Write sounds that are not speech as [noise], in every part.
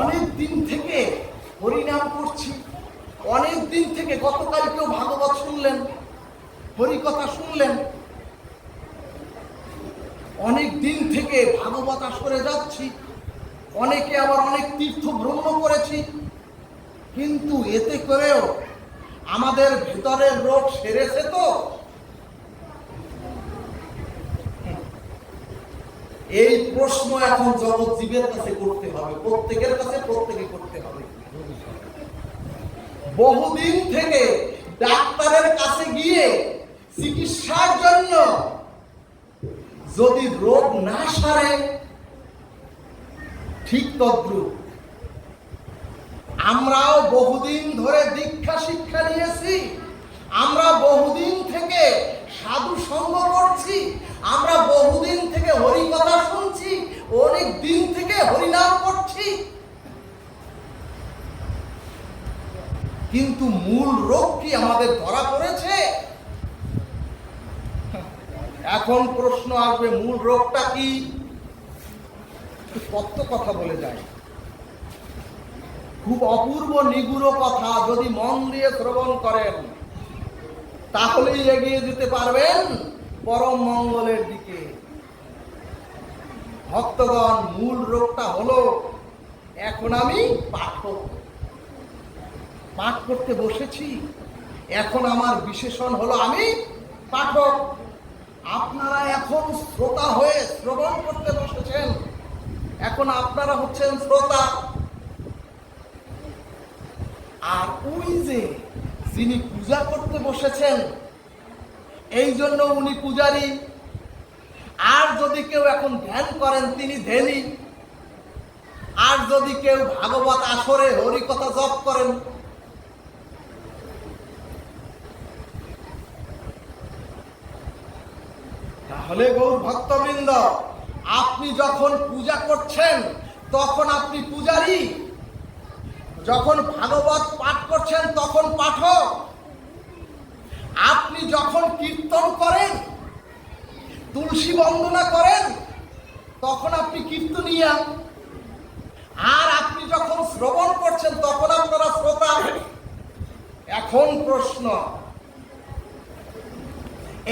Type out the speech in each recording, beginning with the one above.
অনেক দিন থেকে হরিনাম করছি। অনেক দিন থেকে গতকালকেও ভাগবত শুনলেন, হরিকথা শুনলেন। অনেক দিন থেকে ভাগবত আসরে যাচ্ছি। অনেকে আবার অনেক তীর্থ ভ্রমণ করেছি। কিন্তু এতে করেও আমাদের ভেতরের রোগ সেরেছে তো। এই প্রশ্ন এখন জগৎ জীবের কাছে করতে হবে, প্রত্যেকের কাছে প্রত্যেকে করতে হবে। বহুদিন থেকে ডাক্তারের কাছে গিয়ে চিকিৎসার জন্য যদি রোগ না সারে, ঠিক তদ্রুপ। আমরাও বহুদিন ধরে দীক্ষা শিক্ষা নিয়েছি আমরা বহুদিন থেকে সাধু সঙ্গ করছি আমরা বহুদিন থেকে হরি কথা শুনছি অনেক দিন থেকে হরিনাম করছি কিন্তু মূল রোগ কি আমাদের ধরা পড়েছে? এখন প্রশ্ন আসবে, মূল রোগটা কি? তত্ত্ব কথা বলে যায় খুব অপূর্ব নিগুড় কথা, যদি মন দিয়ে শ্রবণ করেন, তাহলেই এগিয়ে যেতে পারবেন পরম মঙ্গলের দিকে। ভক্তগণ, মূল রোগটা হলো, এখন আমি পাঠক। পাঠ করতে বসেছি। এখন আমার বিশেষণ হলো আমি পাঠক। আপনারা এখন শ্রোতা হয়ে শ্রবণ করতে বসেছেন। এখন আপনারা হচ্ছেন শ্রোতা। আর ওই যে যিনি পূজা করতে বসেছেন, এই জন্য উনি পূজারী। আর যদি কেউ এখন ধ্যান করেন, তিনি ধ্যানী। আর যদি কেউ ভাগবত আসরে হরিকথা জপ করেন তাহলে গৌর ভক্তবৃন্দ, আপনি যখন পূজা করছেন, তখন আপনি পূজারী। যখন ভাগবত পাঠ করছেন, তখন পাঠক। আপনি যখন কীর্তন করেন, তুলসী বন্দনা করেন, তখন আপনি কীর্তনিয়া। আর আপনি যখন শ্রবণ করছেন, তখন আপনারা শ্রোতা। এখন প্রশ্ন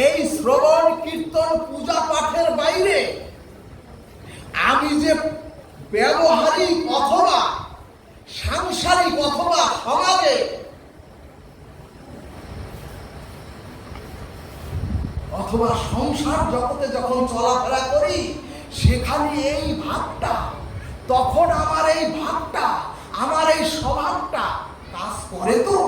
এই শ্রবণ কীর্তন পূজা পাঠের বাইরে আমি যে ব্যবহারিক অথবা সাংসারিক অথবা সমাজে অথবা সংসার জগতে যখন চলাফেরা করি, সেখানে এই ভাবটা, তখন আমার এই ভাবটা, আমার এই স্বভাবটা কাজ করে তো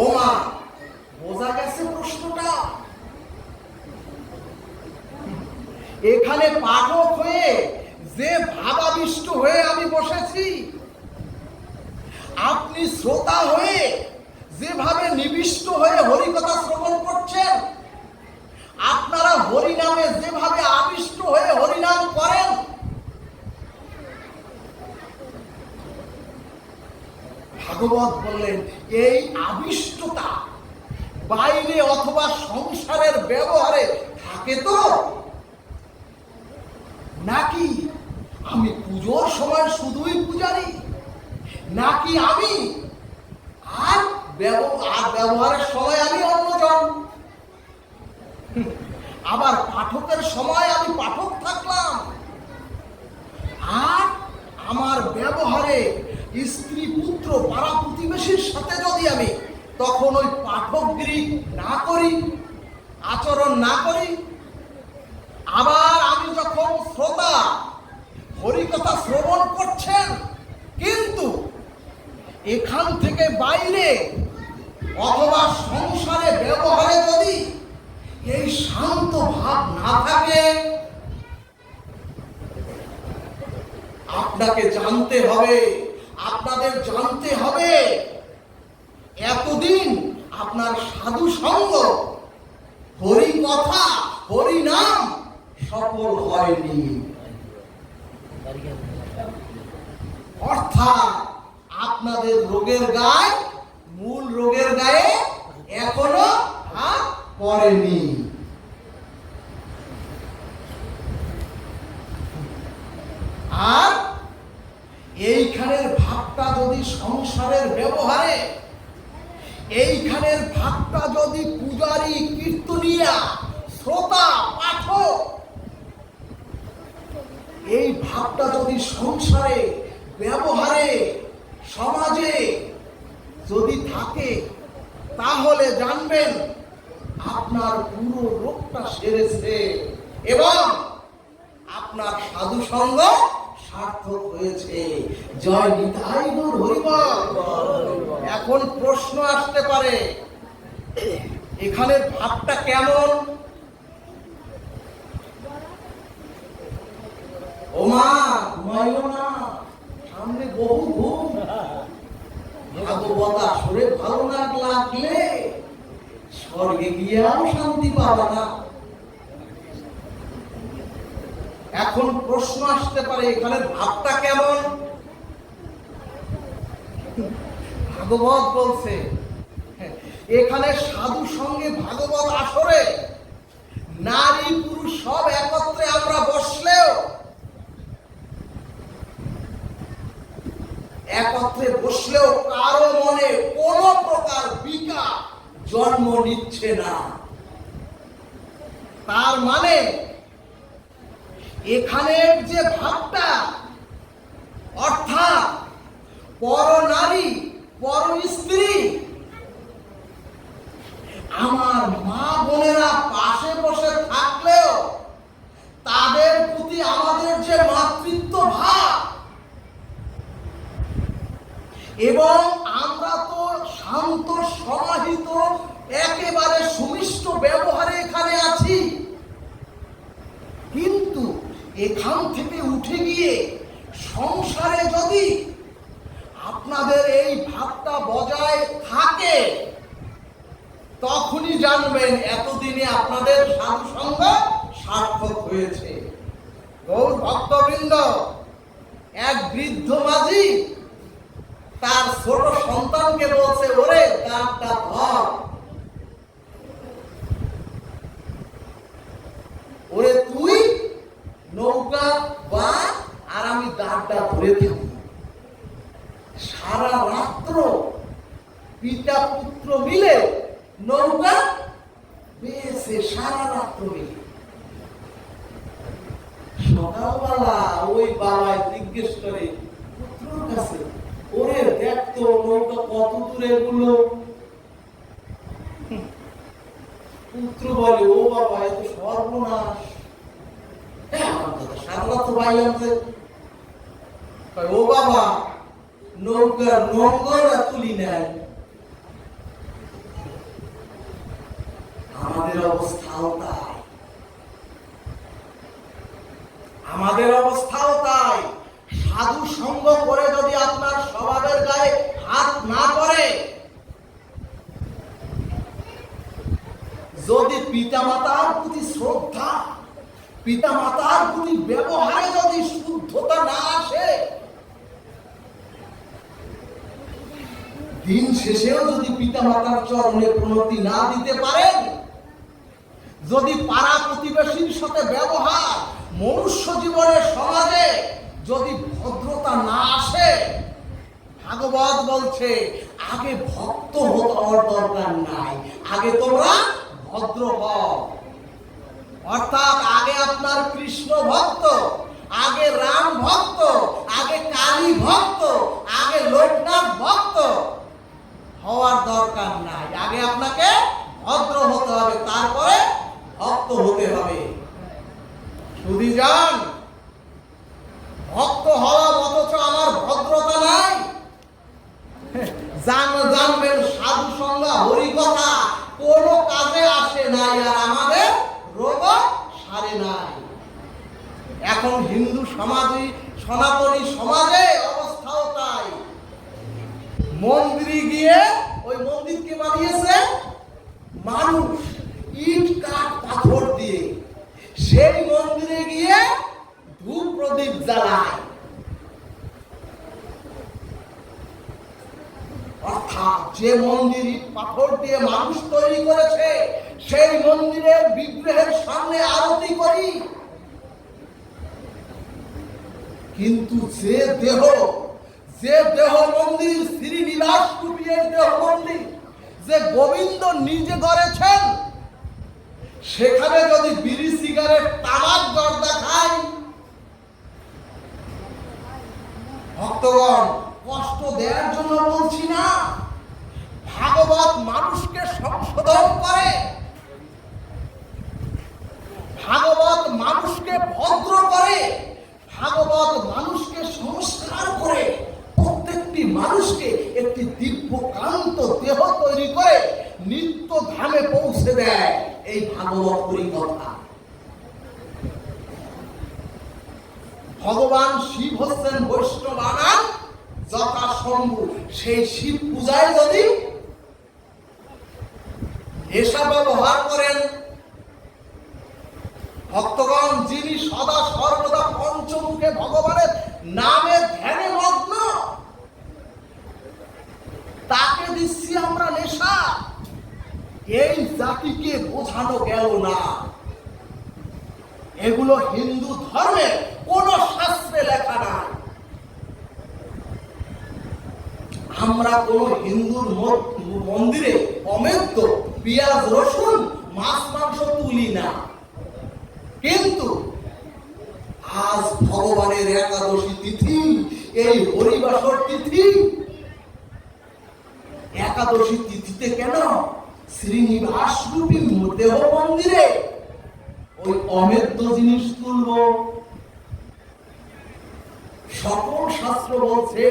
ও মা বোঝা গেছে প্রশ্নটা এখানে পাঠক হয়ে যে ভাবাবিষ্ট হয়ে আমি বসেছি আপনি শ্রোতা হয়ে যেভাবে নিবিষ্ট হয়ে হরিকথা শ্রবণ করছেন আপনারা হরিনামে যেভাবে আবিষ্ট হয়ে হরিনাম করেন ভাগবত বললেন, এই আবিষ্টতা বাইরে অথবা সংসারের ব্যবহারে থাকে তো? নাকি আমি পুজোর সময় শুধুই পূজারি? নাকি আমি আর আর ব্যবহারের সময় আমি অন্যজন? [laughs] আবার পাঠকের সময় আমি পাঠক থাকলাম। আর আমার ব্যবহারে স্ত্রী পুত্র পাড়া প্রতিবেশীর সাথে যদি আমি তখন ওই পাঠকগিরি না করি, আচরণ না করি, আবার আমি যখন শ্রোতা, হরিকথা শ্রবণ করছেন, কিন্তু এখান থেকে বাইরে অথবা সংসারে ব্যবহারে যদি এই শান্ত ভাব না থাকে, আপনাকে জানতে হবে আপনাদের জানতে হবে, এতদিন আপনার সাধু সঙ্গ, হরি কথা, হরি নাম সফল হয়নি। অর্থাৎ আপনাদের রোগের গায়ে, মূল রোগের গায়ে এখনও হাত পড়েনি। আর এইখানের ভাবটা যদি সংসারের ব্যবহারে, এইখানের ভাবটা যদি পূজারী কীর্তনিয়া, শ্রোতা, পাঠক, এই ভাবটা যদি সংসারে, ব্যবহারে, সমাজে যদি থাকে, তাহলে জানবেন আপনার পুরো রোগটা সেরেছে এবং আপনার সাধু সঙ্গ সার্থক হয়েছে। জয় নিতাই গৌর এখন প্রশ্ন আসতে পারে, এখানের ভাবটা কেমন? না সামনে বহু ঘুম। আসরে ভালো না লাগলে স্বর্গে গিয়েও শান্তি পাবে না। এখন প্রশ্ন আসতে পারে এখানের ভাবটা কেমন? ভাগবত বলছে, এখানে সাধু সঙ্গে ভাগবত আসরে নারী পুরুষ সব একত্রে আমরা বসলেও একত্রে বসলেও কারও মনে কোন প্রকার বিকা জন্ম নিচ্ছে না। তার মানে এখানের যে ভাবটা, অর্থাৎ পর নারী, পর স্ত্রী, আমার মা বোনেরা পাশে বসে থাকলেও তাদের প্রতি আমাদের যে মাতৃত্ব ভাব, এবং আমরা তো শান্ত, সমাহিত, একেবারে সুমিষ্ট ব্যবহারে এখানে আছি কিন্তু এখান থেকে উঠে গিয়ে সংসারে যদি আপনাদের এই ভাবটা বজায় থাকে, তখনই জানবেন এতদিনে আপনাদের সাধু সার্থক হয়েছে। গৌর ভক্তবৃন্দ, এক বৃদ্ধ মাঝি তার ছোট সন্তানকে বলছে, ওরে দাঁতটা ধর। ওরে, তুই নৌকা বা আর আমি দাঁতটা ধরে থাকি। সারা রাত্র পিতা পুত্র মিলে নৌকা বেসে সারা রাত্র মিলে। সকালবেলা ওই বাবায় জিজ্ঞেস করে, পুত্রর কাছে? ওরে দেখ তো নৌকা কত দূরে গুলো পুত্র বলে, ও বাবা, এ তো সর্বনাশ। আমাদের অবস্থাও তাই। আমাদের অবস্থাও তাই। সাধু সঙ্গ করে যদি আপনার স্বভাবের গায়ে হাত না করে যদি পিতামাতার প্রতি শ্রদ্ধা পিতামাতার প্রতি ব্যবহারে যদি শুদ্ধতা না আসে দিন শেষেও যদি পিতামাতার চরণে প্রণতি না দিতে পারেন, যদি পাড়া প্রতিবেশীর সাথে ব্যবহার মনুষ্য জীবনে, সমাজে যদি ভদ্রতা না আসে, ভাগবত বলছে, আগে ভক্ত হওয়ার দরকার নাই, আগে তোমরা ভদ্র হও। অর্থাৎ আগে আপনার কৃষ্ণ ভক্ত, আগে রাম ভক্ত আগে কালী ভক্ত আগে লোকনাথ ভক্ত হওয়ার দরকার নাই আগে আপনাকে ভদ্র হতে হবে তারপরে ভক্ত হতে হবে শুধু যান ভক্ত হওয়া অথচ আমার ভদ্রতা নাই জান জানবেন সাধু সঙ্গা হরি কথা কোনো কাজে আসে নাই আর আমাদের রোগ সারে নাই এখন হিন্দু সমাজে, সনাতনী সমাজে অবস্থাও তাই। মন্দিরে গিয়ে ওই মন্দিরকে বানিয়েছে মানুষ, ইট, কাঠ, পাথর দিয়ে। সেই মন্দিরে গিয়ে ধূপ প্রদীপ জ্বালায়। অর্থাৎ যে মন্দির পাথর দিয়ে মানুষ তৈরি করেছে, সেই মন্দিরের বিগ্রহের সামনে আরতি করি। কিন্তু যে দেহ যে দেহ মন্দির শ্রীনিবাস রূপীর দেহ মন্দির, যে গোবিন্দ নিজে গড়েছেন, সেখানে যদি বিড়ি, সিগারেট, তামাক জর্দা খায়, ভক্তগণ, কষ্ট দেওয়ার জন্য বলছি না। ভাগবত মানুষকে সংশোধন করে। ভাগবত মানুষকে ভদ্র করে। ভাগবত মানুষকে সংস্কার করে প্রত্যেকটি মানুষকে একটি দিব্যকান্ত দেহ তৈরি করে নিত্য ধামে পৌঁছে দেয় এই ভাগবত পরিকথা। ভগবান শিব হচ্ছেন বৈষ্ণবানা, যথা শম্ভু। সেই শিব পূজায় যদি নেশা ব্যবহার করেন ভক্তগণ, যিনি সদা সর্বদা পঞ্চমুখে ভগবানের নামে ধ্যানে মগ্ন, তাকে দিচ্ছি আমরা নেশা। এই জাতিকে বোঝানো গেল না। এগুলো হিন্দু ধর্মের কোন শাস্ত্রে লেখা নাই। আমরা কোন হিন্দুর মন্দিরে অমেদ্য পেঁয়াজ, রসুন, মাছ, মাংস তুলি না। কিন্তু আজ ভগবানের একাদশী তিথি, এই হরিবাসর তিথি। একাদশী তিথিতে কেন? শ্রীনিবাস রূপী দেহ মন্দিরে ওই অমেদ্য জিনিস তুলব। সকল শাস্ত্র বলছে,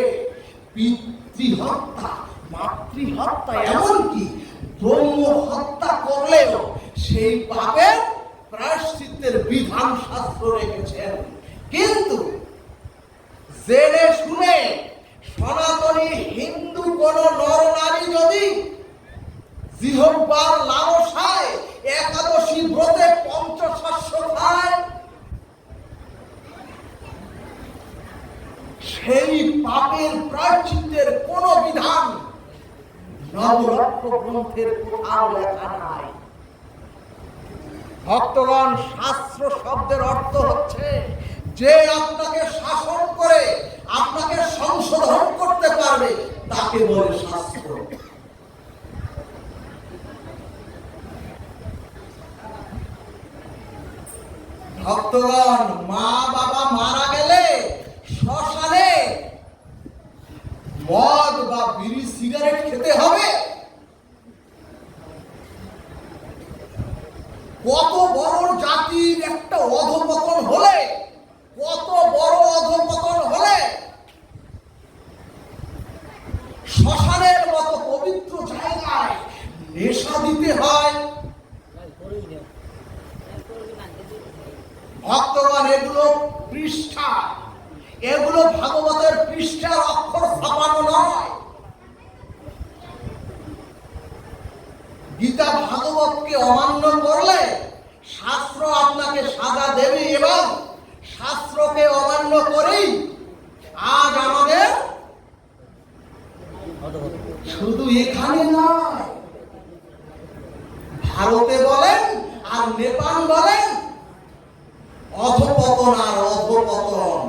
পিতৃহত্যা, মাতৃহত্যা, এমনকি ব্রহ্ম হত্যা করলেও সেই পাপের প্রায়শ্চিত্তের বিধান শাস্ত্র রেখেছেন। কিন্তু জেনে শুনে সনাতনী হিন্দু কোন নর নারী যদি জিহ্বার লালসায় একাদশী ব্রতে পঞ্চশস্য খায়, সেই পাপের প্রায়শ্চিত্তের কোন বিধান নবরত্ন গ্রন্থের কোথাও লেখা নাই। ভক্তগণ, শাস্ত্র শব্দের অর্থ হচ্ছে যে আপনাকে শাসন করে, আপনাকে সংশোধন করতে পারবে, তাকে বলে শাস্ত্র। ভক্তগণ, মা বাবা মারা গেলে শ্মশানে মদ বা বিড়ি সিগারেট খেতে হবে। কত বড় জাতির একটা অধপতন হলে, কত বড় অধপতন হলে, শ্মশানের মতো পবিত্র জায়গায় নেশা দিতে হয়। ভক্তগণ, এগুলো পৃষ্ঠা। এগুলো ভাগবতের পৃষ্ঠার অক্ষর ছাপানো নয়। গীতা ভাগবতকে অমান্য করলে শাস্ত্র আপনাকে সাজা দেবে এবং শাস্ত্রকে অমান্য করেই আজ আমাদের শুধু এখানে নয়, ভারতে বলেন আর নেপাল বলেন, অধপতন আর অধপতন।